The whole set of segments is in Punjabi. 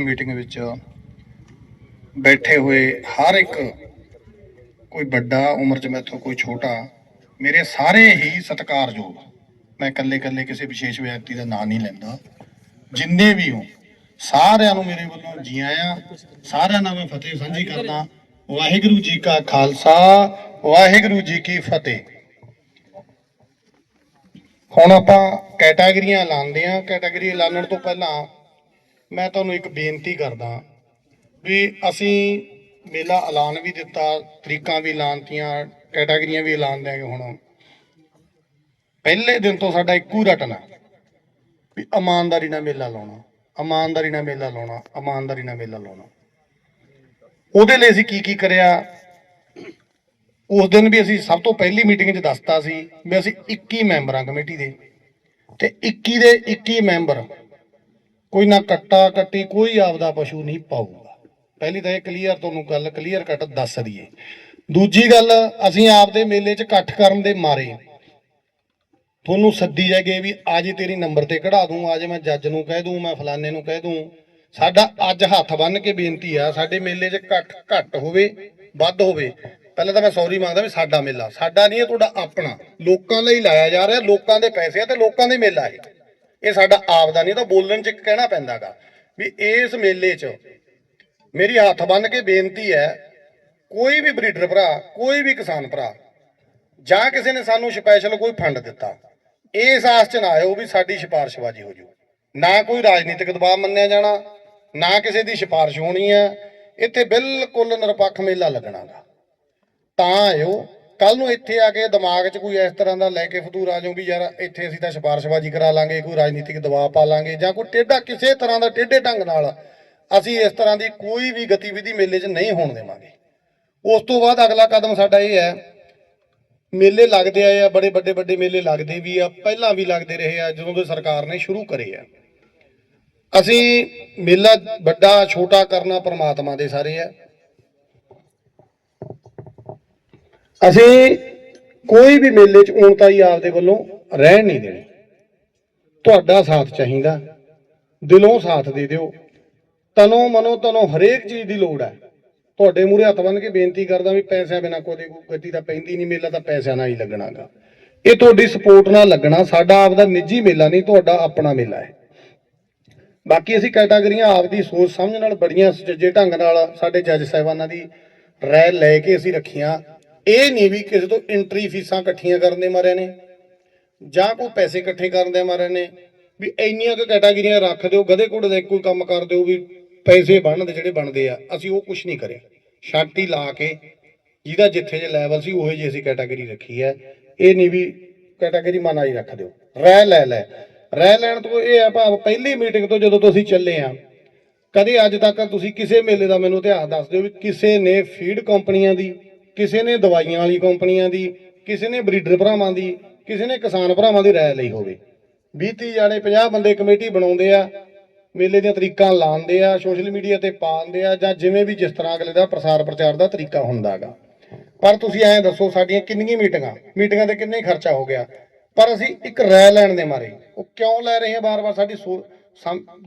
ਮੀਟਿੰਗ ਵਿੱਚ ਬੈਠੇ ਹੋਏ ਹਰ ਇੱਕ ਕੋਈ ਵੱਡਾ ਉਮਰ 'ਚ ਮੈਥੋਂ ਕੋਈ ਛੋਟਾ, ਮੇਰੇ ਸਾਰੇ ਹੀ ਸਤਿਕਾਰਯੋਗ। ਮੈਂ ਇਕੱਲੇ ਇਕੱਲੇ ਕਿਸੇ ਵਿਸ਼ੇਸ਼ ਵਿਅਕਤੀ ਦਾ ਨਾਂ ਨਹੀਂ ਲੈਂਦਾ। ਜਿੰਨੇ ਵੀ ਹੋ, ਸਾਰਿਆਂ ਨੂੰ ਮੇਰੇ ਵੱਲੋਂ ਜੀ ਆਇਆਂ, ਸਾਰਿਆਂ ਨਾਲ ਮੈਂ ਫਤਿਹ ਸਾਂਝੀ ਕਰਦਾ। ਵਾਹਿਗੁਰੂ ਜੀ ਕਾ ਖਾਲਸਾ, ਵਾਹਿਗੁਰੂ ਜੀ ਕੀ ਫਤਿਹ। ਹੁਣ ਆਪਾਂ ਕੈਟਾਗਰੀਆਂ ਲਾਉਂਦੇ ਆ। ਕੈਟਾਗਰੀ ਐਲਾਨਣ ਤੋਂ ਪਹਿਲਾਂ ਮੈਂ ਤੁਹਾਨੂੰ ਇੱਕ ਬੇਨਤੀ ਕਰਦਾ ਵੀ ਅਸੀਂ ਮੇਲਾ ਐਲਾਨ ਵੀ ਦਿੱਤਾ, ਤਰੀਕਾਂ ਵੀ ਐਲਾਨਤੀਆਂ, ਕੈਟਾਗਰੀਆਂ ਵੀ ਐਲਾਨ ਦਿਆਂਗੇ ਹੁਣ। ਪਹਿਲੇ ਦਿਨ ਤੋਂ ਸਾਡਾ ਇੱਕੋ ਹੀ ਰਟਨਾ ਵੀ ਇਮਾਨਦਾਰੀ ਨਾਲ ਮੇਲਾ ਲਾਉਣਾ, ਇਮਾਨਦਾਰੀ ਨਾਲ ਮੇਲਾ ਲਾਉਣਾ, ਇਮਾਨਦਾਰੀ ਨਾਲ ਮੇਲਾ ਲਾਉਣਾ। ਉਹਦੇ ਲਈ ਅਸੀਂ ਕੀ ਕੀ ਕਰਿਆ? ਉਸ ਦਿਨ ਵੀ ਅਸੀਂ ਸਭ ਤੋਂ ਪਹਿਲੀ ਮੀਟਿੰਗ 'ਚ ਦੱਸਤਾ ਸੀ ਵੀ ਅਸੀਂ 21 ਮੈਂਬਰਾਂ ਕਮੇਟੀ ਦੇ ਤੇ 21 ਦੇ 21 ਮੈਂਬਰ ਕੋਈ ਨਾ ਕੱਟਾ ਕੱਟੀ, ਕੋਈ ਆਪਦਾ ਪਸ਼ੂ ਨਹੀਂ ਪਾਊਗਾ। ਪਹਿਲੀ ਤਾਂ ਇਹ ਕਲੀਅਰ ਤੁਹਾਨੂੰ ਗੱਲ ਕਲੀਅਰ ਕੱਟ ਦੱਸ ਦਈਏ। ਦੂਜੀ ਗੱਲ, ਅਸੀਂ ਆਪਦੇ ਮੇਲੇ 'ਚ ਇਕੱਠ ਕਰਨ ਦੇ ਮਾਰੇ। ਤੁਹਾਨੂੰ ਸੱਦੀ ਜਾਗੇ ਵੀ ਅੱਜ ਤੇਰੀ ਨੰਬਰ ਤੇ ਕਢਾ ਦੂੰ ਅੱਜ ਮੈਂ ਜੱਜ ਨੂੰ ਕਹਿ ਦੂੰ, ਮੈਂ ਫਲਾਣੇ ਨੂੰ ਕਹਿ ਦੂੰ। ਸਾਡਾ ਅੱਜ ਹੱਥ ਬੰਨ ਕੇ ਬੇਨਤੀ ਆ, ਸਾਡੇ ਮੇਲੇ 'ਚ ਇਕੱਠ ਘੱਟ ਹੋਵੇ, ਵੱਧ ਹੋਵੇ। ਪਹਿਲਾਂ ਤਾਂ ਮੈਂ ਸੌਰੀ ਮੰਗਦਾ ਵੀ ਸਾਡਾ ਮੇਲਾ, ਸਾਡਾ ਨਹੀਂ ਹੈ ਤੁਹਾਡਾ ਆਪਣਾ। ਲੋਕਾਂ ਲਈ ਲਾਇਆ ਜਾ ਰਿਹਾ, ਲੋਕਾਂ ਦੇ ਪੈਸੇ ਆ ਤੇ ਲੋਕਾਂ ਦੇ ਮੇਲਾ ਹੈ ਇਹ ਸਾਡਾ ਆਪਦਾ ਨਹੀਂ ਤਾਂ ਬੋਲਣ 'ਚ ਕਹਿਣਾ ਪੈਂਦਾਗਾ ਵੀ ਇਸ ਮੇਲੇ 'ਚ ਮੇਰੀ ਹੱਥ ਬੰਨ ਕੇ ਬੇਨਤੀ ਹੈ, ਕੋਈ ਵੀ ਬਰੀਡਰ ਭਰਾ, ਕੋਈ ਵੀ ਕਿਸਾਨ ਭਰਾ, ਜਾਂ ਕਿਸੇ ਨੇ ਸਾਨੂੰ ਸਪੈਸ਼ਲ ਕੋਈ ਫੰਡ ਦਿੱਤਾ ਇਸ ਆਸ ਚ ਨਾ ਆਇਓ ਵੀ ਸਾਡੀ ਸਿਫਾਰਿਸ਼ਬਾਜ਼ੀ ਹੋ ਜੂ। ਨਾ ਕੋਈ ਰਾਜਨੀਤਿਕ ਦਬਾਅ ਮੰਨਿਆ ਜਾਣਾ, ਨਾ ਕਿਸੇ ਦੀ ਸਿਫਾਰਿਸ਼ ਹੋਣੀ ਹੈ, ਇੱਥੇ ਬਿਲਕੁਲ ਨਿਰਪੱਖ ਮੇਲਾ ਲੱਗਣਾਗਾ। ਤਾਂ ਆਇਓ ਕੱਲ ਨੂੰ ਇੱਥੇ ਆ ਕੇ ਦਿਮਾਗ 'ਚ ਕੋਈ ਇਸ ਤਰ੍ਹਾਂ ਦਾ ਲੈ ਕੇ ਫਤੂਰ ਆ ਜਾਓ ਵੀ ਯਾਰ ਇੱਥੇ ਅਸੀਂ ਤਾਂ ਸਿਫਾਰਿਸ਼ਬਾਜ਼ੀ ਕਰਾ ਲਾਂਗੇ, ਕੋਈ ਰਾਜਨੀਤਿਕ ਦਬਾਅ ਪਾ ਲਾਂਗੇ ਜਾਂ ਕੋਈ ਟੇਢਾ ਕਿਸੇ ਤਰ੍ਹਾਂ ਦਾ ਟੇਢੇ ਢੰਗ ਨਾਲ ਅਸੀਂ ਇਸ ਤਰ੍ਹਾਂ ਦੀ ਕੋਈ ਵੀ ਗਤੀਵਿਧੀ ਮੇਲੇ 'ਚ ਨਹੀਂ ਹੋਣ ਦੇਵਾਂਗੇ। ਉਸ ਤੋਂ ਬਾਅਦ ਅਗਲਾ ਕਦਮ ਸਾਡਾ ਇਹ ਹੈ, ਮੇਲੇ ਲੱਗਦੇ ਆਏ ਆ, ਬੜੇ ਵੱਡੇ ਵੱਡੇ ਮੇਲੇ ਲੱਗਦੇ ਵੀ ਆ, ਪਹਿਲਾਂ ਵੀ ਲੱਗਦੇ ਰਹੇ ਆ, ਜਦੋਂ ਤੋਂ ਸਰਕਾਰ ਨੇ ਸ਼ੁਰੂ ਕਰੇ ਆ। ਅਸੀਂ ਮੇਲਾ ਵੱਡਾ, ਛੋਟਾ ਕਰਨਾ ਪਰਮਾਤਮਾ ਦੇ ਸਾਰੇ ਆ। ਅਸੀਂ ਕੋਈ ਵੀ ਮੇਲੇ 'ਚ ਊਣਤਾਈ ਆਪਦੇ ਵੱਲੋਂ ਰਹਿਣ ਨਹੀਂ ਦੇਣੀ। ਤੁਹਾਡਾ ਸਾਥ ਚਾਹੀਦਾ, ਦਿਲੋਂ ਸਾਥ ਦੇ ਦਿਓ। ਤਨੋਂ ਮਨੋਂ ਤਨੋਂ ਹਰੇਕ ਚੀਜ਼ ਦੀ ਲੋੜ ਹੈ। ਤੁਹਾਡੇ ਮੂਹਰੇ ਹੱਥ ਬੰਨ ਕੇ ਬੇਨਤੀ ਕਰਦਾ ਵੀ ਪੈਸਿਆਂ ਬਿਨਾ ਕੋਈ ਗੱਡੀ ਤਾਂ ਪੈਂਦੀ ਨਹੀਂ, ਮੇਲਾ ਤਾਂ ਪੈਸਿਆਂ ਨਾਲ ਹੀ ਲੱਗਣਾਗਾ। ਇਹ ਤੁਹਾਡੀ ਸਪੋਰਟ ਨਾਲ ਲੱਗਣਾ, ਸਾਡਾ ਆਪਦਾ ਨਿੱਜੀ ਮੇਲਾ ਨਹੀਂ, ਤੁਹਾਡਾ ਆਪਣਾ ਮੇਲਾ ਹੈ। ਬਾਕੀ ਅਸੀਂ ਕੈਟਾਗਰੀਆਂ ਆਪਦੀ ਸੋਚ ਸਮਝ ਨਾਲ, ਬੜੀਆਂ ਸੁਚੱਜੇ ਢੰਗ ਨਾਲ ਸਾਡੇ ਜੱਜ ਸਾਹਿਬਾਨਾਂ ਦੀ ਰਾਏ ਲੈ ਕੇ ਅਸੀਂ ਰੱਖੀਆਂ। ਇਹ ਨਹੀਂ ਵੀ ਕਿਸੇ ਤੋਂ ਐਂਟਰੀ ਫੀਸਾਂ ਇਕੱਠੀਆਂ ਕਰਨ ਦੇ ਮਾਰੇ ਨੇ, ਜਾਂ ਕੋਈ ਪੈਸੇ ਇਕੱਠੇ ਕਰਨ ਦੇ ਮਾਰੇ ਨੇ, ਵੀ ਇੰਨੀਆਂ ਕੁ ਕੈਟਾਗਰੀਆਂ ਰੱਖ ਦਿਓ, ਗਧੇ ਘੋੜੇ ਦਾ ਇੱਕੋ ਕੰਮ ਕਰ ਦਿਓ ਵੀ ਪੈਸੇ ਬਣਦੇ ਜਿਹੜੇ ਬਣਦੇ ਆ, ਅਸੀਂ ਉਹ ਕੁਝ ਨਹੀਂ ਕਰਿਆ। ਛਾਤੀ ਲਾ ਕੇ ਜਿਹਦਾ ਜਿੱਥੇ ਜੇ ਲੈਵਲ ਸੀ, ਉਹੇ ਜੀ ਅਸੀਂ ਕੈਟਾਗਰੀ ਰੱਖੀ ਹੈ। ਇਹ ਨਹੀਂ ਵੀ ਕੈਟਾਗਰੀ ਮਨ ਹੀ ਰੱਖ ਦਿਓ। ਰਹਿ ਲੈ ਲੈ। ਰਹਿ ਲੈਣ ਤੋਂ ਇਹ ਆ ਭਾਵ ਪਹਿਲੀ ਮੀਟਿੰਗ ਤੋਂ ਜਦੋਂ ਤੋਂ ਅਸੀਂ ਚੱਲੇ ਆ ਕਦੇ ਅੱਜ ਤੱਕ ਤੁਸੀਂ ਕਿਸੇ ਮੇਲੇ ਦਾ ਮੈਨੂੰ ਇਤਿਹਾਸ ਦੱਸ ਦਿਓ ਵੀ ਕਿਸੇ ਨੇ ਫੀਡ ਕੰਪਨੀਆਂ ਦੀ ਕਿਸੇ ਨੇ ਦਵਾਈਆਂ ਵਾਲੀ ਕੰਪਨੀਆਂ ਦੀ, ਕਿਸੇ ਨੇ ਬਰੀਡਰ ਭਰਾਵਾਂ ਦੀ, ਕਿਸੇ ਨੇ ਕਿਸਾਨ ਭਰਾਵਾਂ ਦੀ ਰਾਏ ਲਈ ਹੋਵੇ। 20 30 ਜਾਣੇ 50 ਬੰਦੇ ਕਮੇਟੀ ਬਣਾਉਂਦੇ ਆ, ਮੇਲੇ ਦੀਆਂ ਤਰੀਕਾਂ ਲਾਉਂਦੇ ਆ, ਸੋਸ਼ਲ ਮੀਡੀਆ ਤੇ ਪਾਉਂਦੇ ਆ, ਜਾਂ ਜਿਵੇਂ ਵੀ ਜਿਸ ਤਰ੍ਹਾਂ ਅਗਲੇ ਦਾ ਪ੍ਰਸਾਰ ਪ੍ਰਚਾਰ ਦਾ ਤਰੀਕਾ ਹੁੰਦਾਗਾ ਪਰ ਤੁਸੀਂ ਐਂ ਦੱਸੋ, ਸਾਡੀਆਂ ਕਿੰਨੀਆਂ ਮੀਟਿੰਗਾਂ? ਮੀਟਿੰਗਾਂ ਤੇ ਕਿੰਨੇ ਖਰਚਾ ਹੋ ਗਿਆ? ਪਰ ਅਸੀਂ ਇੱਕ ਰਾਏ ਲੈਣ ਦੇ ਮਾਰੇ। ਉਹ ਕਿਉਂ ਲੈ ਰਹੇ ਹਾਂ ਬਾਰ-ਬਾਰ ਸਾਡੀ ਸੋ-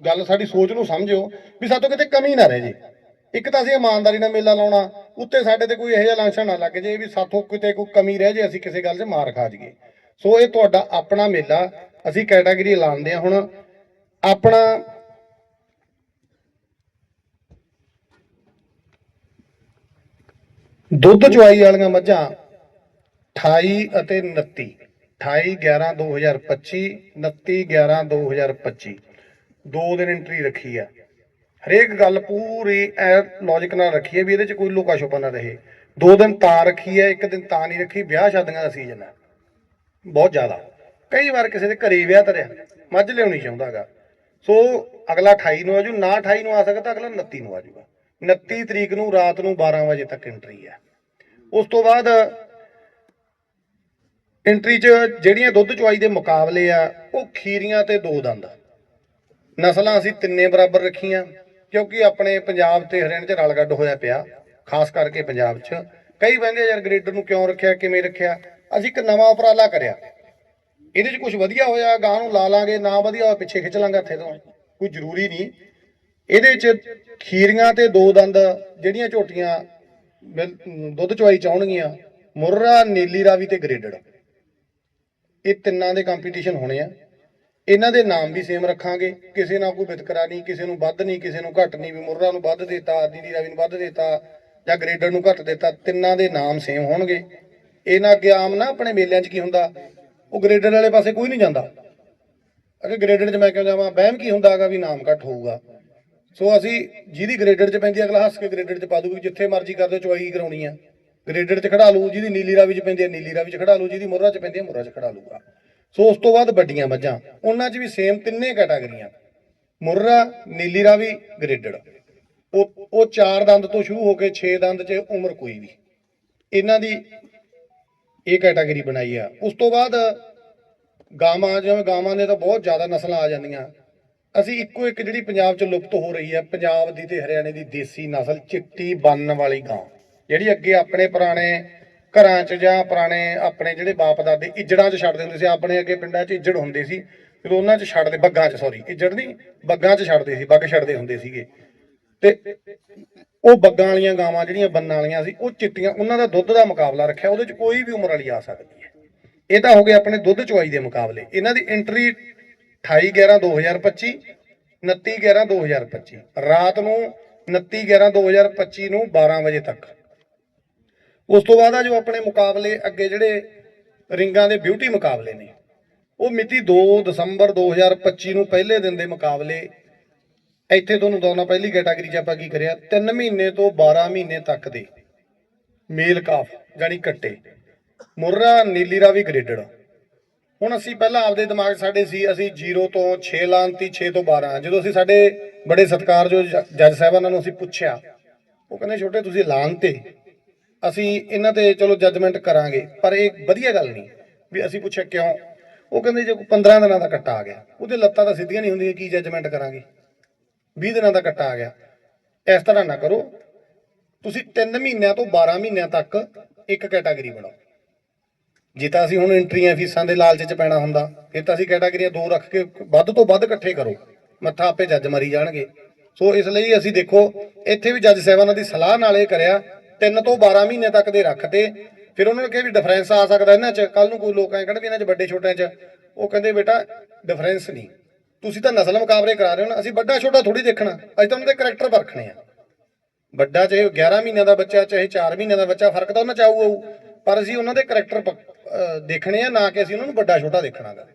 ਗੱਲ ਸਾਡੀ ਸੋਚ ਨੂੰ ਸਮਝਿਓ ਵੀ ਸਾਡੇ ਕਿਤੇ ਕਮੀ ਨਾ ਰਹਿ ਜੇ। ਇੱਕ ਤਾਂ ਅਸੀਂ ਇਮਾਨਦਾਰੀ ਨਾਲ ਮੇਲਾ ਲਾਉਣਾ, ਉੱਤੇ ਸਾਡੇ ਤੇ ਕੋਈ ਇਹੋ ਜਿਹਾ ਲਾਂਛਣ ਨਾ ਲੱਗ ਜੇ ਵੀ ਸਾਥੋਂ ਕਿਤੇ ਕੋਈ ਕਮੀ ਰਹਿ ਜੇ, ਅਸੀਂ ਕਿਸੇ ਗੱਲ 'ਚ ਮਾਰ ਖਾ ਜਾਈਏ। ਸੋ ਇਹ ਤੁਹਾਡਾ ਆਪਣਾ ਮੇਲਾ, ਅਸੀਂ ਕੈਟਾਗਰੀ ਲਾਉਂਦੇ ਆ ਹੁਣ। ਆਪਣਾ ਦੁੱਧ ਚੁਆਈ ਵਾਲੀਆਂ ਮੱਝਾਂ 28 ਅਤੇ 29 28 11 2025 29 11 2025 ਦੋ ਦਿਨ ਐਂਟਰੀ ਰੱਖੀ ਆ। ਹਰੇਕ ਗੱਲ ਪੂਰੀ ਐ ਲੌਜੀਕ ਨਾਲ ਰੱਖੀ ਹੈ ਵੀ ਇਹਦੇ 'ਚ ਕੋਈ ਲੁਕਾ ਛੁਪਾ ਨਾ ਰਹੇ। ਦੋ ਦਿਨ ਤਾਂ ਰੱਖੀ ਹੈ ਇੱਕ ਦਿਨ ਤਾਂ ਨਹੀਂ ਰੱਖੀ, ਵਿਆਹ ਸ਼ਾਦੀਆਂ ਦਾ ਸੀਜ਼ਨ ਹੈ ਬਹੁਤ ਜ਼ਿਆਦਾ। ਕਈ ਵਾਰ ਕਿਸੇ ਦੇ ਘਰੇ ਵਿਆਹ ਤਰਿਆ ਮੱਝ ਲਿਆਉਣੀ ਚਾਹੁੰਦਾਗਾ ਸੋ ਅਗਲਾ 28 ਨੂੰ ਆਜੂ, ਨਾ 28 ਨੂੰ ਆ ਸਕਦਾ, ਅਗਲਾ 29 ਨੂੰ ਆਜੂਗਾ। 29 ਤਰੀਕ ਨੂੰ ਰਾਤ ਨੂੰ 12 ਵਜੇ ਤੱਕ ਐਂਟਰੀ ਹੈ ਉਸ ਤੋਂ ਬਾਅਦ ਐਂਟਰੀ 'ਚ ਜਿਹੜੀਆਂ ਦੁੱਧ ਚੁਆਈ ਦੇ ਮੁਕਾਬਲੇ ਆ, ਉਹ ਖੀਰੀਆਂ ਤੇ ਦੋ ਦੰਦ। ਨਸਲਾਂ ਅਸੀਂ ਤਿੰਨੇ ਬਰਾਬਰ ਰੱਖੀਆਂ। ਕਿਉਂਕਿ ਆਪਣੇ ਪੰਜਾਬ ਤੇ ਹਰਿਆਣੇ 'ਚ ਰਲਗੱਡ ਹੋਇਆ ਪਿਆ, ਖਾਸ ਕਰਕੇ ਪੰਜਾਬ 'ਚ। ਕਈ ਬੰਦੇ ਯਾਰ ਗ੍ਰੇਡਰ ਨੂੰ ਕਿਉਂ ਰੱਖਿਆ, ਕਿਵੇਂ ਰੱਖਿਆ? ਅਸੀਂ ਇੱਕ ਨਵਾਂ ਉਪਰਾਲਾ ਕਰਿਆ। ਇਹਦੇ 'ਚ ਕੁਝ ਵਧੀਆ ਹੋਇਆ ਗਾਂ ਨੂੰ ਲਾ ਲਾਂਗੇ, ਨਾ ਵਧੀਆ ਹੋਇਆ, ਪਿੱਛੇ ਖਿੱਚ ਲਾਂਗੇ ਹੱਥੇ ਤੋਂ। ਕੋਈ ਜ਼ਰੂਰੀ ਨਹੀਂ। ਇਹਦੇ ਚ ਖੀਰੀਆਂ ਤੇ ਦੋ ਦੰਦ, ਜਿਹੜੀਆਂ ਝੋਟੀਆਂ ਮਿਲ- ਦੁੱਧ ਚਵਾਈ ਚਾਉਣਗੀਆਂ, ਮੁਰਰਾ, ਨੀਲੀ ਰਾਵੀ ਤੇ ਗ੍ਰੇਡਡ। ਇਹ ਤਿੰਨਾਂ ਦੇ ਕੰਪੀਟੀਸ਼ਨ ਹੋਣੇ ਆ। ਇਹਨਾਂ ਦੇ ਨਾਮ ਵੀ ਸੇਮ ਰੱਖਾਂਗੇ। ਕਿਸੇ ਨਾਲ ਕੋਈ ਵਿਤਕਰਾ ਨਹੀਂ, ਕਿਸੇ ਨੂੰ ਵੱਧ ਨਹੀਂ, ਕਿਸੇ ਨੂੰ ਘੱਟ ਨਹੀਂ, ਵੀ ਮੁਰਰਾ ਨੂੰ ਵੱਧ ਦਿੱਤਾ ਨੀਲੀ ਰਾਵੀ ਨੂੰ ਵੱਧ ਦਿੱਤਾ, ਜਾਂ ਗ੍ਰੇਡਰ ਨੂੰ ਘੱਟ ਦਿੱਤਾ, ਤਿੰਨਾਂ ਦੇ ਨਾਮ ਸੇਮ ਹੋਣਗੇ। ਇਹਨਾਂ ਅੱਗੇ ਆਮ ਨਾ ਆਪਣੇ ਮੇਲਿਆਂ 'ਚ ਕੀ ਹੁੰਦਾ? ਉਹ ਗ੍ਰੇਡਰ ਵਾਲੇ ਪਾਸੇ ਕੋਈ ਨਹੀਂ ਜਾਂਦਾ। ਅਗੇ ਗ੍ਰੇਡਡ 'ਚ ਮੈਂ ਕਿਉਂ ਜਾਵਾਂ? ਵਹਿਮ ਕੀ ਹੁੰਦਾ ਹੈਗਾ ਵੀ ਨਾਮ ਘੱਟ ਹੋਊਗਾ? ਸੋ ਅਸੀਂ ਜਿਹਦੀ ਗ੍ਰੇਡਡ 'ਚ ਪੈਂਦੀ ਅਗਲਾ ਹੱਸ ਕੇ ਗ੍ਰੇਡਡ 'ਚ ਪਾ ਦੂਗੀ ਜਿੱਥੇ ਮਰਜ਼ੀ ਕਰ ਦਿਓ, ਚੁਆਈ ਕਰਾਉਣੀ ਆ। ਗ੍ਰੇਡਡ 'ਚ ਖੜਾ ਲੂ ਜਿਹਦੀ ਨੀਲੀ ਰਾਵੀ 'ਚ ਪੈਂਦੀ ਆ, ਨੀਲੀ ਰਾਵੀ 'ਚ ਖੜਾ ਲੂ ਜਿਹਦੀ ਮੁਰਰਾ 'ਚ ਪੈਂਦੀ ਆ, ਮੁਰਰਾ 'ਚ ਖੜਾ ਲੂਗਾ ਸੋ ਉਸ ਤੋਂ ਬਾਅਦ ਵੱਡੀਆਂ ਮੱਝਾਂ। ਉਹਨਾਂ 'ਚ ਵੀ ਸੇਮ ਤਿੰਨੇ ਕੈਟਾਗਰੀਆਂ ਮੁਰਰਾ, ਨੀਲੀ ਰਾਵੀ, ਗ੍ਰੇਡਡ। ਉਹ ਉਹ ਚਾਰ ਦੰਦ ਤੋਂ ਸ਼ੁਰੂ ਹੋ ਕੇ 6 ਦੰਦ 'ਚ ਉਮਰ ਕੋਈ ਵੀ। ਇਹਨਾਂ ਦੀ ਇਹ ਕੈਟਾਗਰੀ ਬਣਾਈ ਆ। ਉਸ ਤੋਂ ਬਾਅਦ ਗਾਵਾਂ, ਜਿਵੇਂ ਗਾਵਾਂ ਦੇ ਤਾਂ ਬਹੁਤ ਜ਼ਿਆਦਾ ਨਸਲਾਂ ਆ ਜਾਂਦੀਆਂ। ਅਸੀਂ ਇੱਕੋ ਇੱਕ ਜਿਹੜੀ ਪੰਜਾਬ 'ਚ ਲੁਪਤ ਹੋ ਰਹੀ ਹੈ ਪੰਜਾਬ ਦੀ ਤੇ ਹਰਿਆਣੇ ਦੀ ਦੇਸੀ ਨਸਲ, ਚਿੱਟੀ ਬੰਨ ਵਾਲੀ ਗਾਂ। ਜਿਹੜੀ ਅੱਗੇ ਆਪਣੇ ਪੁਰਾਣੇ ਘਰਾਂ 'ਚ ਜਾਂ ਪੁਰਾਣੇ ਆਪਣੇ ਜਿਹੜੇ ਬਾਪ ਦਾਦੇ ਇੱਜੜਾਂ 'ਚ ਛੱਡਦੇ ਹੁੰਦੇ ਸੀ, ਆਪਣੇ ਅੱਗੇ ਪਿੰਡਾਂ 'ਚ ਇੱਜੜ ਹੁੰਦੇ ਸੀ ਫਿਰ ਉਹਨਾਂ 'ਚ ਛੱਡਦੇ, ਬੱਗਾਂ 'ਚ ਸੌਰੀ ਇੱਜੜ ਨਹੀਂ, ਬੱਗਾਂ 'ਚ ਛੱਡਦੇ ਸੀ, ਬੱਗ ਛੱਡਦੇ ਹੁੰਦੇ ਸੀਗੇ। ਤੇ ਉਹ ਬੱਗਾਂ ਵਾਲੀਆਂ ਗਾਵਾਂ ਜਿਹੜੀਆਂ ਬੰਨਾਂ ਵਾਲੀਆਂ ਸੀ, ਉਹ ਚਿੱਟੀਆਂ, ਉਹਨਾਂ ਦਾ ਦੁੱਧ ਦਾ ਮੁਕਾਬਲਾ ਰੱਖਿਆ, ਉਹਦੇ 'ਚ ਕੋਈ ਵੀ ਉਮਰ ਵਾਲੀ ਆ ਸਕਦੀ ਹੈ। ਇਹ ਤਾਂ ਹੋ ਗਏ ਆਪਣੇ ਦੁੱਧ ਚੁਆਈ ਦੇ ਮੁਕਾਬਲੇ। ਇਹਨਾਂ ਦੀ ਐਂਟਰੀ 28 11 2025 29 11 2025 ਰਾਤ ਨੂੰ 29 11 2025 ਨੂੰ 12 ਵਜੇ ਤੱਕ। ਉਸ ਤੋਂ ਬਾਅਦ ਆ ਜੋ ਆਪਣੇ ਮੁਕਾਬਲੇ ਅੱਗੇ ਜਿਹੜੇ ਰਿੰਗਾਂ ਦੇ ਬਿਊਟੀ ਮੁਕਾਬਲੇ ਨੇ, ਉਹ ਮਿਤੀ 2 ਦਸੰਬਰ 2025 ਨੂੰ ਪਹਿਲੇ ਦਿਨ ਦੇ ਮੁਕਾਬਲੇ ਇੱਥੇ ਤੁਹਾਨੂੰ ਦੋਨਾਂ ਪਹਿਲੀ ਕੈਟਾਗਰੀ 'ਚ ਆਪਾਂ ਕੀ ਕਰਿਆ 3 ਮਹੀਨੇ ਤੋਂ 12 ਮਹੀਨੇ ਤੱਕ ਦੇ ਮੇਲ ਕਾਫ ਜਾਨੀ ਕੱਟੇ। ਮੁਰਰਾ, ਨੀਲੀ ਰਾਵੀ ਗ੍ਰੇਡਡ ਹੁਣ ਅਸੀਂ ਪਹਿਲਾਂ ਆਪਦੇ ਦਿਮਾਗ ਸਾਡੇ ਸੀ, ਅਸੀਂ 0 ਤੋਂ 6 ਲਾਂਤੀ 6 ਤੋਂ 12 ਜਦੋਂ ਅਸੀਂ ਸਾਡੇ ਬੜੇ ਸਤਿਕਾਰਯੋਗ ਜ- ਜੱਜ ਸਾਹਿਬਾਨਾਂ ਨੂੰ ਅਸੀਂ ਪੁੱਛਿਆ, ਉਹ ਕਹਿੰਦੇ, ਛੋਟੇ ਤੁਸੀਂ ਲਾਨ ਤੇ ਅਸੀਂ ਇਹਨਾਂ ਤੇ ਚਲੋ ਜੱਜਮੈਂਟ ਕਰਾਂਗੇ, ਪਰ ਇਹ ਵਧੀਆ ਗੱਲ ਨਹੀਂ, ਵੀ ਅਸੀਂ ਪੁੱਛਿਆ ਕਿਉਂ? ਉਹ ਕਹਿੰਦੇ ਜੇ ਕੋਈ 15 ਦਿਨਾਂ ਦਾ ਕੱਟਾ ਆ ਗਿਆ, ਉਹਦੇ ਲੱਤਾਂ ਤਾਂ ਸਿੱਧੀਆਂ ਨਹੀਂ ਹੁੰਦੀਆਂ, ਕੀ ਜੱਜਮੈਂਟ ਕਰਾਂਗੇ? 20 ਦਿਨਾਂ ਦਾ ਕੱਟਾ ਆ ਗਿਆ। ਇਸ ਤਰ੍ਹਾਂ ਨਾ ਕਰੋ, ਤੁਸੀਂ 3 ਮਹੀਨਿਆਂ ਤੋਂ 12 ਮਹੀਨਿਆਂ ਤੱਕ ਇੱਕ ਕੈਟਾਗਰੀ ਬਣਾਓ। ਜੇ ਤਾਂ ਅਸੀਂ ਹੁਣ ਐਂਟਰੀਆਂ ਫੀਸਾਂ ਦੇ ਲਾਲਚ 'ਚ ਪੈਣਾ ਹੁੰਦਾ, ਫਿਰ ਤਾਂ ਅਸੀਂ ਕੈਟਾਗਰੀਆਂ ਦੋ ਰੱਖ ਕੇ ਵੱਧ ਤੋਂ ਵੱਧ ਇਕੱਠੇ ਕਰੋ। ਮੱਥਾ ਆਪੇ ਜੱਜ ਮਰੀ ਜਾਣਗੇ। ਸੋ ਇਸ ਲਈ ਅਸੀਂ ਦੇਖੋ, ਇੱਥੇ ਵੀ ਜੱਜ ਸਾਹਿਬਾਨਾਂ ਦੀ ਸਲਾਹ ਨਾਲ ਇਹ ਕਰਿਆ 3 ਤੋਂ 12 ਮਹੀਨੇ ਤੱਕ ਦੇ ਰੱਖਤੇ। ਫਿਰ ਉਹਨਾਂ ਨੇ ਕਿਹਾ ਵੀ ਡਿਫਰੈਂਸ ਆ ਸਕਦਾ ਇਹਨਾਂ 'ਚ। ਕੱਲ ਨੂੰ ਕੋਈ ਲੋਕ ਐਂ ਕਹਿੰਦੇ ਵੀ ਇਹਨਾਂ 'ਚ ਵੱਡੇ ਛੋਟਿਆਂ 'ਚ। ਉਹ ਕਹਿੰਦੇ, ਬੇਟਾ ਡਿਫਰੈਂਸ ਨਹੀਂ। ਤੁਸੀਂ ਤਾਂ ਨਸਲ ਮੁਕਾਬਲੇ ਕਰਾ ਰਹੇ ਹੋ ਨਾ। ਅਸੀਂ ਵੱਡਾ ਛੋਟਾ ਥੋੜੀ ਦੇਖਣਾ। ਅਸੀਂ ਤਾਂ ਉਹਨਾਂ ਦੇ ਕਰੈਕਟਰ ਪਰਖਣੇ ਆ। ਵੱਡਾ ਚਾਹੇ 11 ਮਹੀਨਿਆਂ ਦਾ ਬੱਚਾ, ਚਾਹੇ 4 ਮਹੀਨਿਆਂ ਦਾ ਬੱਚਾ, ਫ਼ਰਕ ਤਾਂ ਉਹਨਾਂ ਚ ਆਊ ਆਊ। ਪਰ ਅਸੀਂ ਉਹਨਾਂ ਦੇ ਕਰੈਕਟਰ ਦੇਖਣੇ ਆ, ਨਾ ਕਿ ਅਸੀਂ ਉਹਨਾਂ ਨੂੰ ਵੱਡਾ ਛੋਟਾ ਦੇਖਣਾਗਾ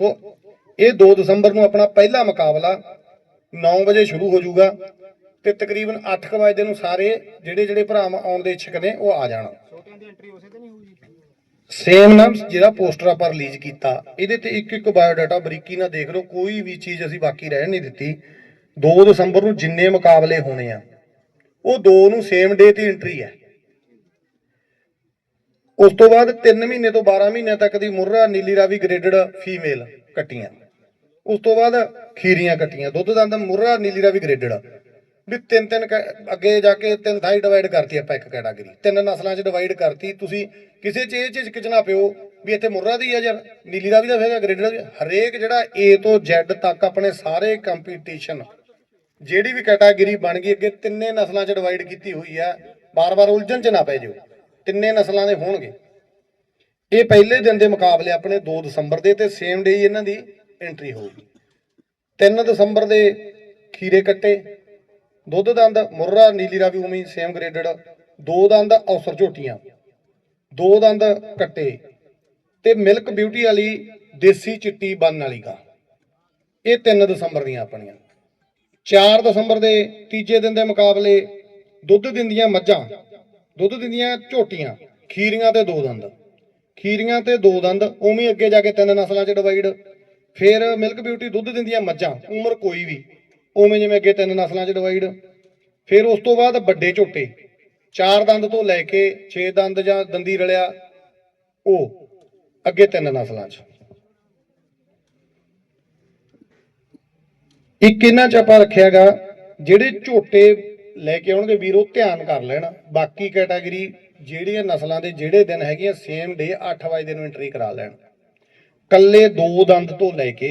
ਸੋ ਇਹ 2 ਦਸੰਬਰ ਨੂੰ ਆਪਣਾ ਪਹਿਲਾ ਮੁਕਾਬਲਾ 9 ਵਜੇ ਸ਼ੁਰੂ ਹੋ ਜਾਊਗਾ। ਤੇ ਤਕਰੀਬਨ 8 ਵਜੇ ਨੂੰ ਸਾਰੇ ਜਿਹੜੇ ਜਿਹੜੇ ਭਰਾ ਆਉਣ ਦੇ ਇੱਛੁਕ ਨੇ ਉਹ ਆ ਜਾਣ। ਛੋਟਿਆਂ ਦੀ ਐਂਟਰੀ ਉਸੇ ਤੇ ਨਹੀਂ ਹੋਊਗੀ ਸੇਮ ਨਾਮ ਜਿਹੜਾ ਪੋਸਟਰ ਆਪਾਂ ਰਿਲੀਜ਼ ਕੀਤਾ। ਇਹਦੇ ਤੇ ਇੱਕ ਇੱਕ ਬਾਇਓਡਾਟਾ ਬਰੀਕੀ ਨਾਲ ਦੇਖ ਲਓ ਕੋਈ ਵੀ ਚੀਜ਼ ਅਸੀਂ ਬਾਕੀ ਰਹਿਣ ਨਹੀਂ ਦਿੱਤੀ। 2 ਦਸੰਬਰ ਨੂੰ ਜਿੰਨੇ ਮੁਕਾਬਲੇ ਹੋਣੇ ਆ ਉਹ ਦੋ ਨੂੰ ਸੇਮ ਡੇ ਤੇ ਐਂਟਰੀ ਹੈ ਉਸ ਤੋਂ ਬਾਅਦ 3 ਮਹੀਨੇ ਤੋਂ 12 ਮਹੀਨਿਆਂ ਤੱਕ ਦੀ ਮੁਰਰਾ ਨੀਲੀ ਰਾਵੀ ਗ੍ਰੇਡਡ ਫੀਮੇਲ ਕੱਟੀਆਂ। ਉਸ ਤੋਂ ਬਾਅਦ ਖੀਰੀਆਂ ਕੱਟੀਆਂ। ਦੁੱਧ ਦੰਦ ਮੁਰਰਾ ਨੀਲੀ ਰਾਵੀ ਗ੍ਰੇਡਡ ਵੀ ਤਿੰਨ ਤਿੰਨ ਕੈ- ਅੱਗੇ ਜਾ ਕੇ ਤਿੰਨ ਥਾਈ ਡਿਵਾਈਡ ਕਰਤੀ ਆਪਾਂ ਇੱਕ ਕੈਟਾਗਰੀ ਤਿੰਨ ਨਸਲਾਂ 'ਚ ਡਿਵਾਈਡ ਕਰਤੀ। ਤੁਸੀਂ ਕਿਸੇ 'ਚ ਇਹ ਚੀਜ਼ ਕਿਚਨਾ ਪਿਓ ਵੀ ਇੱਥੇ ਮੁਰਰਾ ਦੀ ਆ ਯਾਰ, ਨੀਲੀ ਦਾ ਰਾਵੀ ਦਾ ਫੇਗਾ ਗ੍ਰੇਡਡ ਦਾ ਹਰੇਕ ਜਿਹੜਾ A ਤੋਂ Z ਤੱਕ ਆਪਣੇ ਸਾਰੇ ਕੰਪੀਟੀਸ਼ਨ ਜਿਹੜੀ ਵੀ ਕੈਟਾਗਰੀ ਬਣ ਗਈ, ਅੱਗੇ ਤਿੰਨੇ ਨਸਲਾਂ 'ਚ ਡਿਵਾਈਡ ਕੀਤੀ ਹੋਈ ਆ। ਬਾਰ-ਬਾਰ ਉਲਝਣ 'ਚ ਨਾ ਪੈ ਜਿਓ। ਤਿੰਨੇ ਨਸਲਾਂ ਦੇ ਹੋਣਗੇ। ਇਹ ਪਹਿਲੇ ਦਿਨ ਦੇ ਮੁਕਾਬਲੇ ਆਪਣੇ 2 ਦਸੰਬਰ ਦੇ ਤੇ ਸੇਮ ਡੇ ਇਹਨਾਂ ਦੀ ਐਂਟਰੀ ਹੋਊਗੀ। 3 ਦਸੰਬਰ ਦੇ ਖੀਰੇ ਕੱਟੇ ਦੁੱਧ ਦੰਦ ਮੁਰਰਾ ਨੀਲੀ ਰਾਵੀ ਉਮੀ ਸੇਮ ਗ੍ਰੇਡਡ ਦੋ ਦੰਦ ਔਸਰ ਝੋਟੀਆਂ, ਦੋ ਦੰਦ ਕੱਟੇ ਤੇ ਮਿਲਕ ਬਿਊਟੀ ਵਾਲੀ ਦੇਸੀ ਚਿੱਟੀ ਬੰਨ ਵਾਲੀ ਗਾਂ। ਇਹ 3 ਦਸੰਬਰ ਦੀਆਂ ਆਪਣੀਆਂ। 4 ਦਸੰਬਰ ਦੇ ਤੀਜੇ ਦਿਨ ਦੇ ਮੁਕਾਬਲੇ ਦੁੱਧ ਦਿੰਦੀਆਂ ਮੱਝਾਂ, ਦੁੱਧ ਦਿੰਦੀਆਂ ਝੋਟੀਆਂ, ਖੀਰੀਆਂ ਤੇ ਦੋ ਦੰਦ ਖੀਰੀਆਂ ਤੇ ਦੋ ਦੰਦ ਉਵੇਂ ਅੱਗੇ ਜਾ ਕੇ ਤਿੰਨ ਨਸਲਾਂ 'ਚ ਡਿਵਾਈਡ ਫਿਰ ਮਿਲਕ ਬਿਊਟੀ ਦੁੱਧ ਦਿੰਦੀਆਂ ਮੱਝਾਂ, ਉਮਰ ਕੋਈ ਵੀ। ਉਵੇਂ ਜਿਵੇਂ ਅੱਗੇ ਤਿੰਨ ਨਸਲਾਂ 'ਚ ਡਿਵਾਈਡ ਫਿਰ ਉਸ ਤੋਂ ਬਾਅਦ ਵੱਡੇ ਝੋਟੇ, ਚਾਰ ਦੰਦ ਤੋਂ ਲੈ ਕੇ 6 ਦੰਦ ਜਾਂ ਦੰਦੀ ਰਲਿਆ, ਉਹ ਅੱਗੇ ਤਿੰਨ ਨਸਲਾਂ 'ਚ। ਇੱਕ ਇਹਨਾਂ 'ਚ ਆਪਾਂ ਰੱਖਿਆਗਾ ਜਿਹੜੇ ਝੋਟੇ ਲੈ ਕੇ ਆਉਣਗੇ ਵੀਰੋ, ਧਿਆਨ ਕਰ ਲੈਣ। ਬਾਕੀ ਕੈਟਾਗਰੀ ਜਿਹੜੀਆਂ ਨਸਲਾਂ ਦੇ ਜਿਹੜੇ ਦਿਨ ਹੈਗੀਆਂ ਸੇਮ ਡੇ 8 ਵਜੇ ਨੂੰ ਐਂਟਰੀ ਕਰਾ ਲੈਣ। ਕੱਲੇ ਦੋ ਦੰਦ ਤੋਂ ਲੈ ਕੇ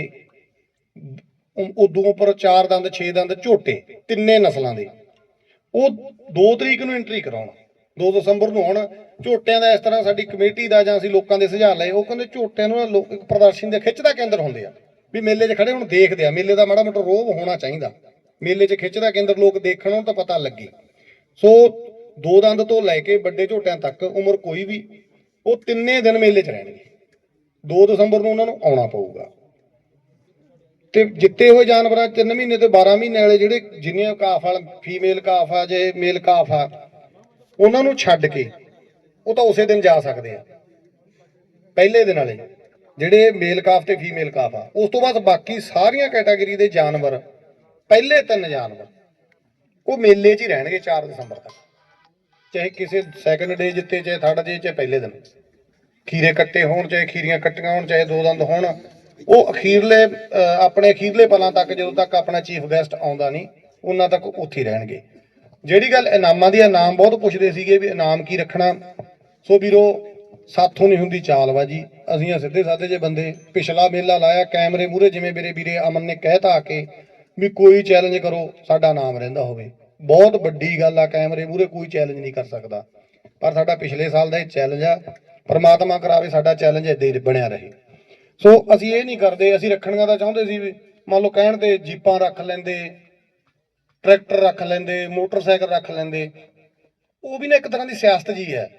ਉਦੋਂ ਉੱਪਰ ਚਾਰ ਦੰਦ, ਛੇ ਦੰਦ, ਝੋਟੇ, ਤਿੰਨੇ ਨਸਲਾਂ ਦੇ। ਉਹ 2 ਤਰੀਕ ਨੂੰ ਐਂਟਰੀ ਕਰਾਉਣ 2 ਦਸੰਬਰ ਨੂੰ ਆਉਣ। ਝੋਟਿਆਂ ਦਾ ਇਸ ਤਰ੍ਹਾਂ ਸਾਡੀ ਕਮੇਟੀ ਦਾ ਜਾਂ ਅਸੀਂ ਲੋਕਾਂ ਦੇ ਸੁਝਾਅ ਲਏ, ਉਹ ਕਹਿੰਦੇ ਝੋਟਿਆਂ ਨੂੰ ਲੋਕ ਇੱਕ ਪ੍ਰਦਰਸ਼ਨੀ ਦੇ ਖਿੱਚ ਦਾ ਕੇਂਦਰ ਹੁੰਦੇ ਆ। ਵੀ ਮੇਲੇ 'ਚ ਖੜੇ ਹੁਣ ਦੇਖਦੇ ਆ, ਮੇਲੇ ਦਾ ਮਾੜਾ ਮੋਟਾ ਰੋਹ ਹੋਣਾ ਚਾਹੀਦਾ। ਮੇਲੇ 'ਚ ਖਿੱਚ ਦਾ ਕੇਂਦਰ ਲੋਕ ਦੇਖਣ ਨੂੰ ਤਾਂ ਪਤਾ ਲੱਗੇ। ਸੋ ਦੋ ਦੰਦ ਤੋਂ ਲੈ ਕੇ ਵੱਡੇ ਝੋਟਿਆਂ ਤੱਕ ਉਮਰ ਕੋਈ ਵੀ, ਉਹ ਤਿੰਨੇ ਦਿਨ ਮੇਲੇ 'ਚ ਰਹਿਣਗੇ। 2 ਦਸੰਬਰ ਨੂੰ ਉਹਨਾਂ ਨੂੰ ਆਉਣਾ ਪਊਗਾ। ਤੇ ਜਿੱਤੇ ਹੋਏ ਜਾਨਵਰਾਂ 3 ਮਹੀਨੇ ਤੇ 12 ਮਹੀਨੇ ਵਾਲੇ ਜਿਹੜੇ ਜਿੰਨੇ ਕਾਫ ਵਾਲ ਫੀਮੇਲ ਕਾਫ ਆ ਜੇ ਮੇਲ ਕਾਫ ਆ, ਉਹਨਾਂ ਨੂੰ ਛੱਡ ਕੇ ਉਹ ਤਾਂ ਉਸੇ ਦਿਨ ਜਾ ਸਕਦੇ ਆ। ਪਹਿਲੇ ਦਿਨ ਵਾਲੇ ਜਿਹੜੇ ਮੇਲ ਕਾਫ ਤੇ ਫੀਮੇਲ ਕਾਫ ਆ। ਉਸ ਤੋਂ ਬਾਅਦ ਬਾਕੀ ਸਾਰੀਆਂ ਕੈਟਾਗਰੀ ਦੇ ਜਾਨਵਰ, ਪਹਿਲੇ ਤਿੰਨ ਜਾਨਵਰ, ਉਹ ਮੇਲੇ 'ਚ ਹੀ ਰਹਿਣਗੇ 4 ਦਸੰਬਰ ਤੱਕ। ਚਾਹੇ ਕਿਸੇ ਸੈਕੰਡ ਡੇ ਜਿੱਤੇ, ਚਾਹੇ ਥਰਡ ਡੇ ਚਾਹੇ ਪਹਿਲੇ ਦਿਨ। ਖੀਰੇ ਕੱਟੇ ਹੋਣ, ਚਾਹੇ ਖੀਰੀਆਂ ਕੱਟੀਆਂ ਹੋਣ, ਚਾਹੇ ਦੋ ਦੰਦ ਹੋਣ ਉਹ ਅਖੀਰਲੇ ਆਪਣੇ ਅਖੀਰਲੇ ਪਲਾਂ ਤੱਕ, ਜਦੋਂ ਤੱਕ ਆਪਣਾ ਚੀਫ ਗੈਸਟ ਆਉਂਦਾ ਨਹੀਂ, ਉਹਨਾਂ ਤੱਕ ਉੱਥੇ ਰਹਿਣਗੇ। ਜਿਹੜੀ ਗੱਲ ਇਨਾਮਾਂ ਦੀ ਇਨਾਮ ਬਹੁਤ ਪੁੱਛਦੇ ਸੀਗੇ ਵੀ ਇਨਾਮ ਕੀ ਰੱਖਣਾ। ਸੋ ਵੀਰੋ, ਸਾਥੋਂ ਨਹੀਂ ਹੁੰਦੀ ਚਾਲਬਾਜੀ ਅਸੀਂ ਆ ਸਿੱਧੇ ਸਾਦੇ ਜੇ ਬੰਦੇ, ਪਿਛਲਾ ਮੇਲਾ ਲਾਇਆ, ਕੈਮਰੇ ਮੂਰੇ ਜਿਵੇਂ ਮੇਰੇ ਵੀਰੇ ਅਮਨ ਨੇ ਕਹਿਤਾ ਆ ਕੇ ਵੀ ਕੋਈ ਚੈਲੰਜ ਕਰੋ, ਸਾਡਾ ਨਾਮ ਰਹਿੰਦਾ ਹੋਵੇ। ਬਹੁਤ ਵੱਡੀ ਗੱਲ ਆ, ਕੈਮਰੇ ਮੂਰੇ ਕੋਈ ਚੈਲੰਜ ਨਹੀਂ ਕਰ ਸਕਦਾ। ਪਰ ਸਾਡਾ ਪਿਛਲੇ ਸਾਲ ਦਾ ਇਹ ਚੈਲੰਜ ਆ, ਪਰਮਾਤਮਾ ਕਰਾਵੇ ਸਾਡਾ ਚੈਲੰਜ ਏਦਾਂ ਹੀ ਬਣਿਆ ਰਹੇ। ਸੋ ਅਸੀਂ ਇਹ ਨਹੀਂ ਕਰਦੇ, ਅਸੀਂ ਰੱਖਣੀਆਂ ਤਾਂ ਚਾਹੁੰਦੇ ਸੀ ਵੀ ਮੰਨ ਲਓ ਕਹਿਣ ਤੇ ਜੀਪਾਂ ਰੱਖ ਲੈਂਦੇ, ਟਰੈਕਟਰ ਰੱਖ ਲੈਂਦੇ, ਮੋਟਰਸਾਈਕਲ ਰੱਖ ਲੈਂਦੇ, ਉਹ ਵੀ ਨਾ ਇੱਕ ਤਰ੍ਹਾਂ ਦੀ ਸਿਆਸਤ ਜੀ ਹੈ।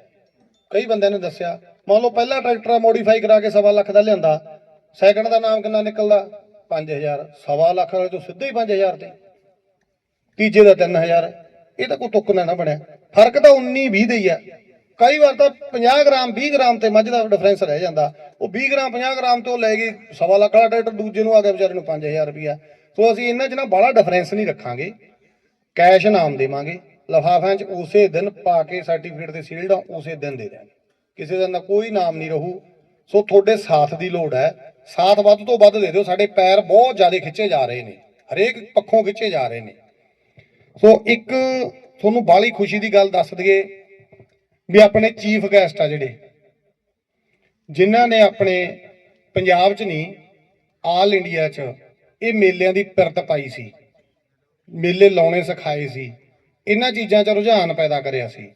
ਕਈ ਬੰਦਿਆਂ ਨੇ ਦੱਸਿਆ, ਮੰਨ ਲਓ ਪਹਿਲਾ ਟਰੈਕਟਰ ਮੋਡੀਫਾਈ ਕਰਾ ਕੇ ਸਵਾ ਲੱਖ ਦਾ ਲਿਆਂਦਾ ਸੈਕਿੰਡ ਦਾ ਨਾਮ ਕਿੰਨਾ ਨਿਕਲਦਾ? 5000 ਸਵਾ ਲੱਖ ਵਾਲੇ ਤੋਂ ਸਿੱਧੇ ਹੀ 5000 ਤੇ। ਤੀਜੇ ਦਾ 3000 ਇਹ ਤਾਂ ਕੋਈ ਤੁੱਕ ਨਾ ਨਾ ਬਣਿਆ। ਫ਼ਰਕ ਤਾਂ 19 20 ਦਾ ਹੀ ਆ ਕਈ ਵਾਰ ਤਾਂ 50 ਗ੍ਰਾਮ 20 ਗ੍ਰਾਮ ਤੇ ਮੱਝ ਦਾ ਡਿਫਰੈਂਸ ਰਹਿ ਜਾਂਦਾ। ਉਹ 20 ਗ੍ਰਾਮ 50 ਗ੍ਰਾਮ ਤੋਂ ਲੈ ਕੇ ਸਵਾ ਲੱਖ ਵਾਲਾ ਟਰੈਕਟਰ ਦੂਜੇ ਨੂੰ ਆ ਗਿਆ ਵਿਚਾਰੇ ਨੂੰ 5000 ਰੁਪਿਆ ਸੋ ਅਸੀਂ ਇਹਨਾਂ 'ਚ ਨਾ ਬਾਹਲਾ ਡਿਫਰੈਂਸ ਨਹੀਂ ਰੱਖਾਂਗੇ। ਕੈਸ਼ ਨਾਮ ਦੇਵਾਂਗੇ। ਲਫਾਫਿਆਂ 'ਚ ਉਸੇ ਦਿਨ ਪਾ ਕੇ ਸਰਟੀਫਿਕੇਟ 'ਤੇ ਸੀਲਡ ਉਸੇ ਦਿਨ ਦੇ ਦੇਣਗੇ ਕਿਸੇ ਦਾ ਨਾ ਕੋਈ ਨਾਮ ਨਹੀਂ ਰਹੂ। ਸੋ ਤੁਹਾਡੇ ਸਾਥ ਦੀ ਲੋੜ ਹੈ। ਸਾਥ ਵੱਧ ਤੋਂ ਵੱਧ ਦੇ ਦਿਓ। ਸਾਡੇ ਪੈਰ ਬਹੁਤ ਜ਼ਿਆਦਾ ਖਿੱਚੇ ਜਾ ਰਹੇ ਨੇ। ਹਰੇਕ ਪੱਖੋਂ ਖਿੱਚੇ ਜਾ ਰਹੇ ਨੇ। ਸੋ ਇੱਕ ਤੁਹਾਨੂੰ ਬਾਲੀ ਖੁਸ਼ੀ ਦੀ ਗੱਲ ਦੱਸ ਦਈਏ। ਵੀ ਆਪਣੇ ਚੀਫ ਗੈਸਟ ਆ ਜਿਹੜੇ। ਜਿਨ੍ਹਾਂ ਨੇ ਆਪਣੇ ਪੰਜਾਬ 'ਚ ਨਹੀਂ ਆਲ ਇੰਡੀਆ 'ਚ ਇਹ ਮੇਲਿਆਂ ਦੀ ਪਿਰਤ ਪਾਈ ਸੀ। ਮੇਲੇ ਲਾਉਣੇ ਸਿਖਾਏ ਸੀ। ਇਹਨਾਂ ਚੀਜ਼ਾਂ 'ਚ ਰੁਝਾਨ ਪੈਦਾ ਕਰਿਆ ਸੀ।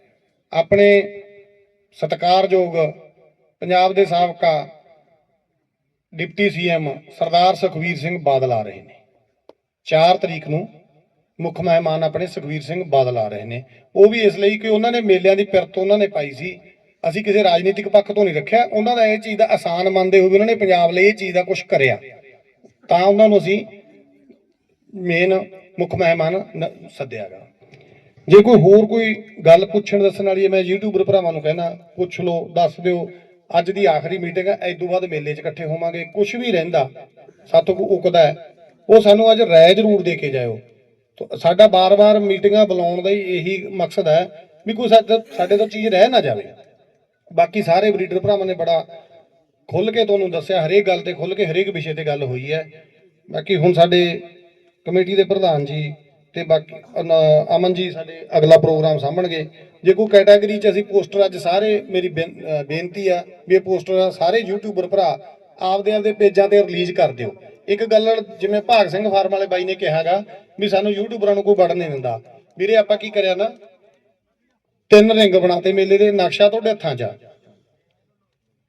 ਆਪਣੇ ਸਤਿਕਾਰਯੋਗ ਪੰਜਾਬ ਦੇ ਸਾਬਕਾ ਡਿਪਟੀ ਸੀਐਮ ਸਰਦਾਰ ਸੁਖਵੀਰ ਸਿੰਘ ਬਾਦਲ ਆ ਰਹੇ ਨੇ। 4 ਤਰੀਕ ਨੂੰ ਮੁੱਖ ਮਹਿਮਾਨ ਆਪਣੇ ਸੁਖਵੀਰ ਸਿੰਘ ਬਾਦਲ ਆ ਰਹੇ ਨੇ। ਉਹ ਵੀ ਇਸ ਲਈ ਕਿ ਉਹਨਾਂ ਨੇ ਮੇਲਿਆਂ ਦੀ ਪਿਰਤ ਉਹਨਾਂ ਨੇ ਪਾਈ ਸੀ। ਅਸੀਂ ਕਿਸੇ ਰਾਜਨੀਤਿਕ ਪੱਖ ਤੋਂ ਨਹੀਂ ਰੱਖਿਆ। ਉਹਨਾਂ ਦਾ ਇਹ ਚੀਜ਼ ਦਾ ਆਸਾਨ ਮੰਨਦੇ ਹੋਏ ਉਹਨਾਂ ਨੇ ਪੰਜਾਬ ਲਈ ਇਹ ਚੀਜ਼ ਦਾ ਕੁਝ ਕਰਿਆ। ਤਾਂ ਉਹਨਾਂ ਨੂੰ ਅਸੀਂ ਮੇਨ ਮੁੱਖ ਮਹਿਮਾਨ ਸੱਦਿਆਗਾ। ਜੇ ਕੋਈ ਹੋਰ ਕੋਈ ਗੱਲ ਪੁੱਛਣ ਦੱਸਣ ਵਾਲੀ ਹੈ, ਮੈਂ ਯੂਟਿਊਬਰ ਭਰਾਵਾਂ ਨੂੰ ਕਹਿੰਦਾ, ਪੁੱਛ ਲਓ, ਦੱਸ ਦਿਓ। ਅੱਜ ਦੀ ਆਖਰੀ ਮੀਟਿੰਗ ਹੈ, ਇਸ ਬਾਅਦ ਮੇਲੇ 'ਚ ਇਕੱਠੇ ਹੋਵਾਂਗੇ। ਕੁਝ ਵੀ ਰਹਿੰਦਾ ਸਾਤੋਂ ਕੋ ਉਕਦਾ ਹੈ। ਉਹ ਸਾਨੂੰ ਅੱਜ ਰਾਏ ਜ਼ਰੂਰ ਦੇ ਕੇ ਜਾਇਓ। ਸਾਡਾ ਬਾਰ-ਬਾਰ ਮੀਟਿੰਗਾਂ ਬੁਲਾਉਣ ਦਾ ਹੀ ਇਹੀ ਮਕਸਦ ਹੈ ਵੀ ਕੋਈ ਸਾਡੇ ਸਾਡੇ ਤੋਂ ਚੀਜ਼ ਰਹਿ ਨਾ ਜਾਵੇ। ਬਾਕੀ ਸਾਰੇ ਬਰੀਡਰ ਭਰਾਵਾਂ ਨੇ ਬੜਾ ਖੁੱਲ ਕੇ ਤੁਹਾਨੂੰ ਦੱਸਿਆ, ਹਰੇਕ ਗੱਲ ਤੇ ਖੁੱਲ ਕੇ, ਹਰੇਕ ਵਿਸ਼ੇ ਤੇ ਗੱਲ ਹੋਈ ਹੈ। ਬਾਕੀ ਹੁਣ ਸਾਡੇ ਕਮੇਟੀ ਦੇ ਪ੍ਰਧਾਨ ਜੀ ਤੇ ਬਾਕੀ ਅਮਨ ਜੀ ਸਾਡੇ ਅਗਲਾ ਪ੍ਰੋਗਰਾਮ ਸਾਂਭਣਗੇ। ਜੇ ਕੋਈ ਕੈਟਾਗਰੀ 'ਚ ਅਸੀਂ ਪੋਸਟਰ ਅੱਜ ਸਾਰੇ ਮੇਰੀ ਬੇਨ- ਬੇਨਤੀ ਆ ਵੀ ਇਹ ਪੋਸਟਰ ਸਾਰੇ ਯੂਟਿਊਬਰ ਭਰਾ ਆਪਦੇ ਆਪਦੇ ਪੇਜਾਂ ਤੇ ਰਿਲੀਜ਼ ਕਰ ਦਿਓ। ਇੱਕ ਗੱਲ ਜਿਵੇਂ ਭਾਗ ਸਿੰਘ ਫਾਰਮ ਵਾਲੇ ਬਾਈ ਨੇ ਕਿਹਾਗਾ ਵੀ ਸਾਨੂੰ ਯੂਟਿਊਬਰਾਂ ਨੂੰ ਕੋਈ ਵੜ ਨਹੀਂ ਦਿੰਦਾ। ਵੀਰੇ ਆਪਾਂ ਕੀ ਕਰਿਆ ਨਾ, ਤਿੰਨ ਰਿੰਗ ਬਣਾਤੇ ਮੇਲੇ ਦੇ, ਨਕਸ਼ਾ ਤੁਹਾਡੇ ਹੱਥਾਂ 'ਚ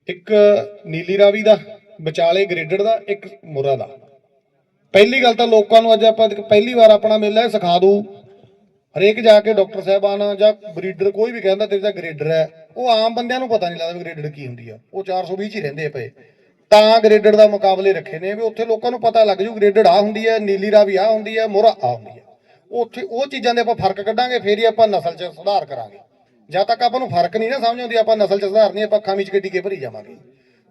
ਇੱਕ ਨੀਲੀ ਰਾਵੀ ਦਾ, ਵਿਚਾਲੇ ਗ੍ਰੇਡਡ ਦਾ, ਇੱਕ ਮੁਰਾ ਦਾ। ਪਹਿਲੀ ਗੱਲ ਤਾਂ ਲੋਕਾਂ ਨੂੰ ਅੱਜ ਆਪਾਂ ਪਹਿਲੀ ਵਾਰ ਆਪਣਾ ਮੇਲਾ ਸਿਖਾ ਦੂ ਹਰੇਕ ਜਾ ਕੇ ਡਾਕਟਰ ਸਾਹਿਬਾਨ ਜਾਂ ਬਰੀਡਰ ਕੋਈ ਵੀ ਕਹਿੰਦਾ ਤੇਰੇ ਤਾਂ ਗ੍ਰੇਡਰ ਹੈ, ਉਹ ਆਮ ਬੰਦਿਆਂ ਨੂੰ ਪਤਾ ਨਹੀਂ ਲੱਗਦਾ ਵੀ ਗ੍ਰੇਡਡ ਕੀ ਹੁੰਦੀ ਆ। ਉਹ 420 ਚ ਹੀ ਰਹਿੰਦੇ ਪਏ। ਤਾਂ ਗ੍ਰੇਡਡ ਦਾ ਮੁਕਾਬਲੇ ਰੱਖੇ ਨੇ ਵੀ ਉੱਥੇ ਲੋਕਾਂ ਨੂੰ ਪਤਾ ਲੱਗ ਜੂ ਗ੍ਰੇਡਡ ਆ ਹੁੰਦੀ ਹੈ, ਨੀਲੀ ਰਾਵੀ ਆ ਹੁੰਦੀ ਹੈ, ਮੋਹਰਾ ਆ ਹੁੰਦੀ ਹੈ। ਉੱਥੇ ਉਹ ਚੀਜ਼ਾਂ ਦੇ ਆਪਾਂ ਫ਼ਰਕ ਕੱਢਾਂਗੇ, ਫੇਰ ਹੀ ਆਪਾਂ ਨਸਲ 'ਚ ਸੁਧਾਰ ਕਰਾਂਗੇ। ਜਦ ਤੱਕ ਆਪਾਂ ਨੂੰ ਫ਼ਰਕ ਨਹੀਂ ਨਾ ਸਮਝ ਆਉਂਦੀ, ਆਪਾਂ ਨਸਲ 'ਚ ਸੁਧਾਰ ਨਹੀਂ ਆਪਾਂ ਅੱਖਾਂ ਵਿੱਚ ਗੱਡੀ ਕੇ ਭਰੀ ਜਾਵਾਂਗੇ।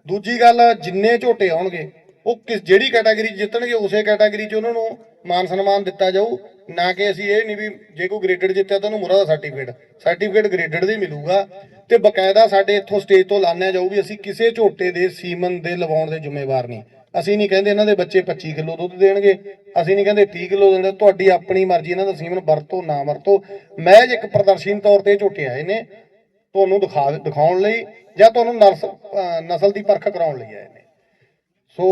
ਦੂਜੀ ਗੱਲ, ਜਿੰਨੇ ਝੋਟੇ ਆਉਣਗੇ ਉਹ ਕਿਸ ਜਿਹੜੀ ਕੈਟਾਗਰੀ 'ਚ ਜਿੱਤਣਗੇ, ਉਸੇ ਕੈਟਾਗਰੀ 'ਚ ਉਹਨਾਂ ਨੂੰ ਮਾਨ ਸਨਮਾਨ ਦਿੱਤਾ ਜਾਊ। ਨਾ ਕਿ ਅਸੀਂ ਇਹ ਨਹੀਂ ਵੀ ਜੇ ਕੋਈ ਗ੍ਰੇਡਡ ਜਿੱਤਿਆ ਤਾਂ ਉਹਨੂੰ ਮੁਰਾ ਦਾ ਸਰਟੀਫਿਕੇਟ ਸਰਟੀਫਿਕੇਟ ਗ੍ਰੇਡਡ ਦਾ ਮਿਲੂਗਾ। ਤੇ ਬਕਾਇਦਾ ਸਾਡੇ ਇੱਥੋਂ ਸਟੇਜ ਤੋਂ ਲਾਣਿਆ ਜਾਊ ਵੀ ਅਸੀਂ ਕਿਸੇ ਝੋਟੇ ਦੇ, ਸੀਮਨ ਦੇ ਲਵਾਉਣ ਦੇ ਜ਼ਿੰਮੇਵਾਰ ਨਹੀਂ। ਅਸੀਂ ਨਹੀਂ ਕਹਿੰਦੇ ਇਹਨਾਂ ਦੇ ਬੱਚੇ 25 ਕਿਲੋ ਦੁੱਧ ਦੇਣਗੇ। ਅਸੀਂ ਨਹੀਂ ਕਹਿੰਦੇ 30 ਕਿਲੋ ਦੇਣਗੇ। ਤੁਹਾਡੀ ਆਪਣੀ ਮਰਜ਼ੀ, ਇਹਨਾਂ ਦਾ ਸੀਮਨ ਵਰਤੋ, ਨਾ ਵਰਤੋ। ਮਹਿਜ ਇੱਕ ਪ੍ਰਦਰਸ਼ਨੀ ਤੌਰ ਤੇ ਝੋਟੇ ਆਏ ਨੇ, ਤੁਹਾਨੂੰ ਦਿਖਾ ਦਿਖਾਉਣ ਲਈ ਜਾਂ ਤੁਹਾਨੂੰ ਨਰਸ ਨਸਲ ਦੀ ਪਰਖ ਕਰਾਉਣ ਲਈ ਆਏ ਨੇ। ਸੋ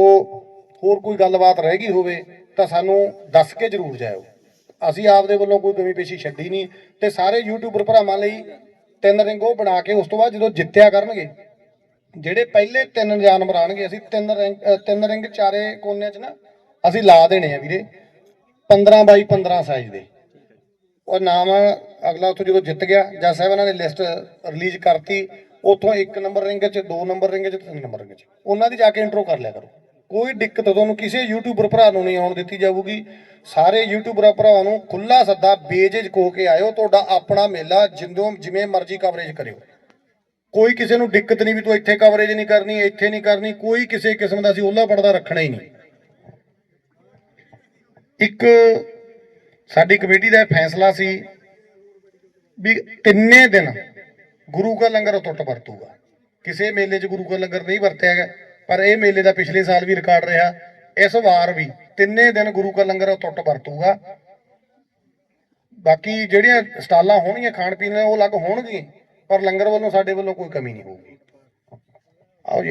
ਹੋਰ ਕੋਈ ਗੱਲਬਾਤ ਰਹਿ ਗਈ ਹੋਵੇ ਤਾਂ ਸਾਨੂੰ ਦੱਸ ਕੇ ਜ਼ਰੂਰ ਜਾਇਓ। ਅਸੀਂ ਆਪਦੇ ਵੱਲੋਂ ਕੋਈ ਕਮੀ ਪੇਸ਼ੀ ਛੱਡੀ ਨਹੀਂ ਤੇ ਸਾਰੇ ਯੂਟਿਊਬਰ ਭਰਾਵਾਂ ਲਈ ਤਿੰਨ ਰਿੰਗ ਉਹ ਬਣਾ ਕੇ ਉਸ ਤੋਂ ਬਾਅਦ ਜਦੋਂ ਜਿੱਤਿਆ ਕਰਨਗੇ, ਜਿਹੜੇ ਪਹਿਲੇ ਤਿੰਨ ਜਾਨਵਰ ਆਣਗੇ ਅਸੀਂ ਤਿੰਨ ਰਿੰਗ ਤਿੰਨ ਰਿੰਗ ਚਾਰੇ ਕੋਨਿਆਂ 'ਚ ਨਾ ਅਸੀਂ ਲਾ ਦੇਣੇ ਆ ਵੀਰੇ 15 ਬਾਈ 15 ਸਾਈਜ਼ ਦੇ। ਉਹ ਨਾਮ ਅਗਲਾ ਉੱਥੋਂ ਜਦੋਂ ਜਿੱਤ ਗਿਆ ਜਾਂ ਸਾਹਿਬ ਇਹਨਾਂ ਨੇ ਲਿਸਟ ਰਿਲੀਜ਼ ਕਰਤੀ ਉੱਥੋਂ ਇੱਕ ਨੰਬਰ ਰਿੰਗ 'ਚ, ਦੋ ਨੰਬਰ ਰਿੰਗ 'ਚ ਤਿੰਨ ਨੰਬਰ ਰਿੰਗ 'ਚ। ਉਹਨਾਂ ਦੀ ਜਾ ਕੇ ਇੰਟਰੋ ਕਰ ਲਿਆ ਕਰੋ। ਕੋਈ ਦਿੱਕਤ ਤੁਹਾਨੂੰ ਕਿਸੇ ਯੂਟਿਊਬਰ ਭਰਾ ਨੂੰ ਨਹੀਂ ਆਉਣ ਦਿੱਤੀ ਜਾਊਗੀ। ਸਾਰੇ ਯੂਟਿਊਬਰ ਭਰਾਵਾਂ ਨੂੰ ਖੁੱਲਾ ਸੱਦਾ ਬੇਝਿਜਕ ਹੋ ਕੇ ਆਇਓ। ਤੁਹਾਡਾ ਆਪਣਾ ਮੇਲਾ ਜਿੰਦੋਂ ਜਿਵੇਂ ਮਰਜ਼ੀ ਕਵਰੇਜ ਕਰਿਓ। ਕੋਈ ਕਿਸੇ ਨੂੰ ਦਿੱਕਤ ਨਹੀਂ ਵੀ ਤੂੰ ਇੱਥੇ ਕਵਰੇਜ ਨਹੀਂ ਕਰਨੀ, ਇੱਥੇ ਨਹੀਂ ਕਰਨੀ। ਕੋਈ ਕਿਸੇ ਕਿਸਮ ਦਾ ਅਸੀਂ ਉਹਲਾ ਪੜਦਾ ਰੱਖਣਾ ਹੀ ਨਹੀਂ। ਇੱਕ ਸਾਡੀ ਕਮੇਟੀ ਦਾ ਫੈਸਲਾ ਸੀ ਵੀ ਤਿੰਨੇ ਦਿਨ ਗੁਰੂ ਕਾ ਲੰਗਰ ਟੁੱਟ ਵਰਤੂਗਾ। ਕਿਸੇ ਮੇਲੇ 'ਚ ਗੁਰੂ ਕਾ ਲੰਗਰ ਨਹੀਂ ਵਰਤਿਆ ਗਿਆ, ਪਰ ਇਹ ਮੇਲੇ ਦਾ ਪਿਛਲੇ ਸਾਲ ਵੀ ਰਿਕਾਰਡ ਰਿਹਾ। ਇਸ ਵਾਰ ਵੀ ਤਿੰਨੇ ਦਿਨ ਗੁਰੂ ਕਾ ਲੰਗਰ ਟੁੱਟ ਵਰਤੂਗਾ। ਬਾਕੀ ਜਿਹੜੀਆਂ ਸਟਾਲਾਂ ਹੋਣਗੀਆਂ ਖਾਣ ਪੀਣ ਦੀਆਂ, ਉਹ ਅਲੱਗ ਹੋਣਗੀਆਂ, ਪਰ ਲੰਗਰ ਵੱਲੋਂ ਸਾਡੇ ਵੱਲੋਂ ਕੋਈ ਕਮੀ ਨਹੀਂ ਹੋਊਗੀ। ਆਓ ਜੀ।